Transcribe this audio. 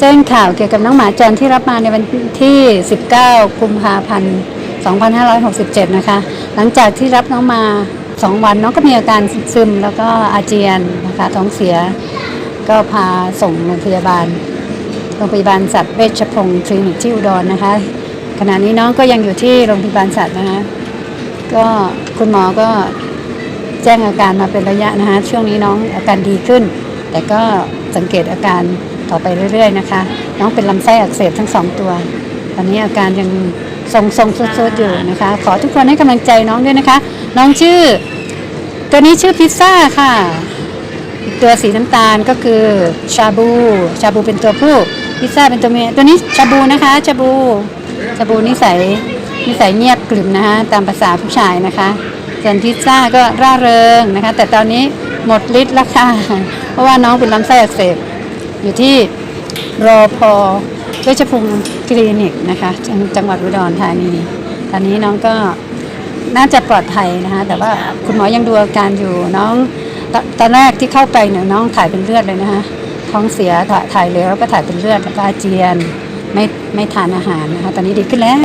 แจ้งข่าวเกี่ยวกับน้องหมาจรที่รับมาในวันที่ 19 กุมภาพันธ์ 2567 นะคะ หลังจากที่รับน้องมา 2 วันน้องก็มีอาการซึมแล้วก็อาเจียนนะคะท้องเสีย ก็พาส่งโรงพยาบาล โรงพยาบาลสัตว์เวชพงศ์คลินิกที่อุดรนะคะ ขณะนี้น้องก็ยังอยู่ที่โรงพยาบาลสัตว์นะคะ ก็คุณหมอก็แจ้งอาการมาเป็นระยะนะคะ ช่วงนี้น้องอาการดีขึ้น แต่ก็สังเกตอาการ ต่อไปเรื่อยๆนะคะ น้องเป็นลำไส้อักเสบทั้งสองตัว ตอนนี้อาการยังทรงๆซุดๆอยู่นะคะ ขอทุกคนให้กำลังใจน้องด้วยนะคะ น้องชื่อ ตัวนี้ชื่อพิซซ่าค่ะ ตัวสีน้ำตาลก็คือชาบู ชาบูเป็นตัวผู้ พิซซ่าเป็นตัวเมีย ตัวนี้ชาบูนะคะ ชาบู ชาบูนิสัยนิสัยเงียบกลิ่มนะคะ ตามภาษาผู้ชายนะคะส่วนพิซซ่าก็ร่าเริงนะคะ แต่ตอนนี้หมดฤทธิ์แล้วค่ะ เพราะว่าน้องเป็นลำไส้อักเสบ อยู่ที่รอพอเวชภูมิคลินิกนะคะจังจังหวัดอุดรธานีตอนนี้น้องก็น่าจะปลอดภัยนะคะ แต่ว่าคุณหมอยังดูอาการอยู่น้องตตอนแรกที่เข้าไปเนี่ยน้องถ่ายเป็นเลือดเลยนะคะท้องเสียถ่ายเหลวแล้วก็ถ่ายเป็นเลือดแล้วก็อาเจียนไม่ไม่ทานอาหารนะคะตอนนี้ดีขึ้นแล้ว